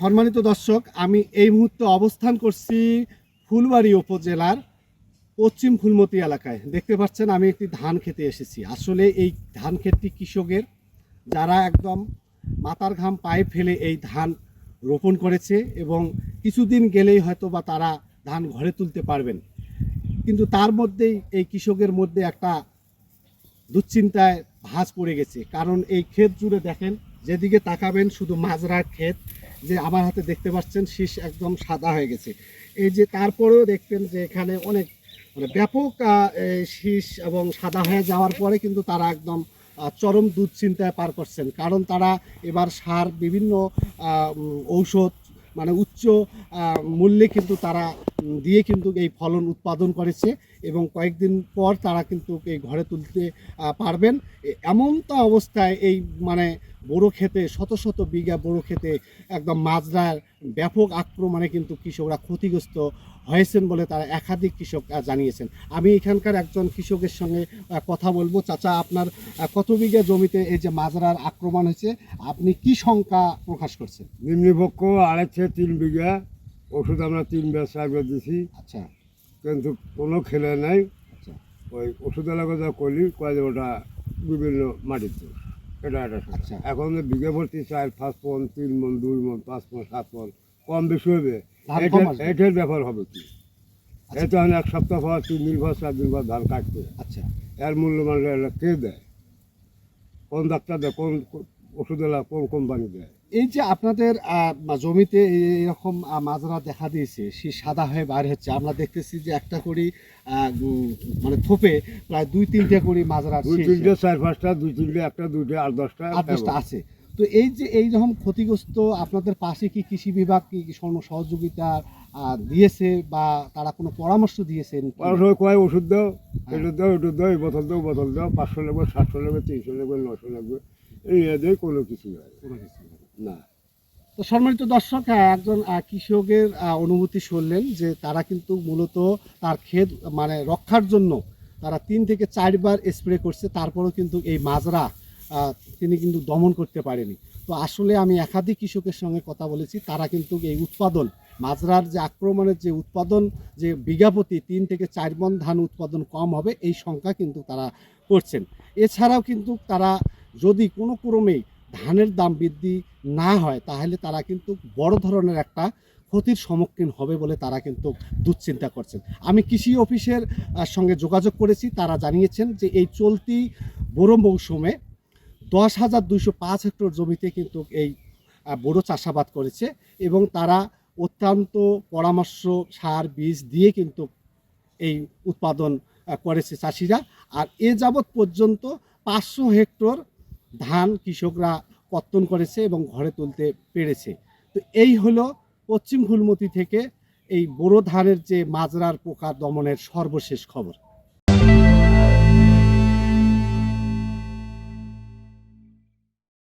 সম্মানিত দর্শক, আমি এই মুহূর্তে অবস্থান করছি ফুলবাড়ি উপজেলার পশ্চিম ফুলমতি এলাকায়। দেখতে পাচ্ছেন, আমি একটি ধান খেতে এসেছি। আসলে এই ধান ক্ষেতটি কৃষকের, যারা একদম মাথার ঘাম পায়ে ফেলে এই ধান রোপণ করেছে এবং কিছুদিন গেলেই হয়তো বা তারা ধান ঘরে তুলতে পারবেন। কিন্তু তার মধ্যেই এই কৃষকের মধ্যে একটা দুশ্চিন্তায় ভাঁজ পড়ে গেছে। কারণ এই ক্ষেত জুড়ে দেখেন, যেদিকে তাকাবেন শুধু মাজরার ক্ষেত যে আমার হাতে দেখতে পাচ্ছেন, শীষ একদম সাদা হয়ে গেছে। এই যে তারপরেও দেখবেন যে এখানে অনেক মানে ব্যাপক শীষ এবং সাদা হয়ে যাওয়ার পরে কিন্তু তারা একদম চরম দুশ্চিন্তায় পার করছেন। কারণ তারা এবার সার, বিভিন্ন ঔষধ মানে উচ্চ মূল্যে কিন্তু তারা দিয়ে কিন্তু এই ফলন উৎপাদন করেছে এবং কয়েকদিন পর তারা কিন্তু এই ঘরে তুলতে পারবেন। এমন তো অবস্থায় এই মানে বড়ো খেতে শত শত বিঘা বড়ো খেতে একদম মাজরার ব্যাপক আক্রমণে কিন্তু কৃষকরা ক্ষতিগ্রস্ত হয়েছেন বলে তারা একাধিক কৃষক জানিয়েছেন। আমি এখানকার একজন কৃষকের সঙ্গে কথা বলব। চাচা, আপনার কত বিঘা জমিতে এই যে মাজরার আক্রমণ হয়েছে? আপনি কি শঙ্কা প্রকাশ করছেন? নিম্নপক্ষ আড়াই তিন বিঘা। ওষুধ আমরা তিন বেশ চার বেশ দিছি। আচ্ছা। কিন্তু কোনো খেলে নাই। আচ্ছা। ওই ওষুধ এলাকা যা করলি কয়ে ওটা বিভিন্ন মাটির দোষ। এটা একটা সমস্যা। আচ্ছা। এখন বিঘে ভর্তি চার পাঁচ পন তিন মন দুই মন পাঁচ মন সাত মন কম বেশি হবে এটার- ব্যাপার হবে কি? আচ্ছা। এটা এক সপ্তাহ পর তিন দিন পর চার দিন পর ধান কাটতে আচ্ছা। এর মূল্য মানে কে দেয়? কোন ডাক্তার দেয়? কোন ওষুধ কোন কোম্পানি দেয়? এই যে আপনাদের জমিতে এরকম মাজরা দেখা দিয়েছে সে সাদা হয়ে বার হচ্ছে। আমরা দেখতেছি যে একটা করি মানে থোপে প্রায় দুই তিনটা করি মাজরা দুই তিনটে চার পাঁচটা দুই তিনটে একটা দুইটা আট দশটা আট দশটা আছে। তো এই যে এই রকম ক্ষতিগ্রস্ত আপনাদের পাশে কি কৃষি বিভাগ কি স্বর্ণ সহযোগিতা দিয়েছে বা তারা কোনো পরামর্শ দিয়েছেন? কয় ওষুধ দাও হ্যাঁ। এটা দাও এটা দাও এই বোতল দাও বোতল দাও পাঁচশো লাগবে সাতশো লাগবে তিনশো লাগবে নশো লাগবে এই এদের কোনো কিছু হয় কোনো কিছু না। তো সম্মানিত দর্শক একজন কৃষকের অনুভূতি শুনলেন যে তারা কিন্তু মূলত তার ক্ষেত মানে রক্ষার জন্য তারা তিন থেকে চারবার স্প্রে করছে, তারপরেও কিন্তু এই মাজরা তিনি কিন্তু দমন করতে পারেনি তো আসলে আমি একাধিক কৃষকের সঙ্গে কথা বলেছি, তারা কিন্তু এই উৎপাদন, মাজরার যে আক্রমণের যে উৎপাদন, যে বিঘাপতি তিন থেকে চার মন ধান উৎপাদন কম হবে, এই সংখ্যা কিন্তু তারা করছেন এছাড়াও কিন্তু তারা যদি কোনো ক্রমেই ধানের দাম বৃদ্ধি না হয়, তাহলে তারা কিন্তু বড় ধরনের একটা ক্ষতির সম্মুখীন হবে বলে তারা কিন্তু দুশ্চিন্তা করছেন। আমি কৃষি অফিসের সঙ্গে যোগাযোগ করেছি, তারা জানিয়েছেন যে এই চলতি বড় মৌসুমে দশ হাজার দুইশো পাঁচ হেক্টর জমিতে কিন্তু এই বড় চাষাবাদ করেছে এবং তারা অত্যন্ত পরামর্শ, সার, বীজ দিয়ে কিন্তু এই উৎপাদন করেছে চাষিরা। আর এ যাবৎ পর্যন্ত পাঁচশো হেক্টর ধান কৃষকরা কর্তন করেছে এবং ঘরে তুলতে পেরেছে। তো এই হলো পশ্চিম ফুলমতি থেকে এই বোরো ধানের যে মাজরার পোকা দমনের সর্বশেষ খবর।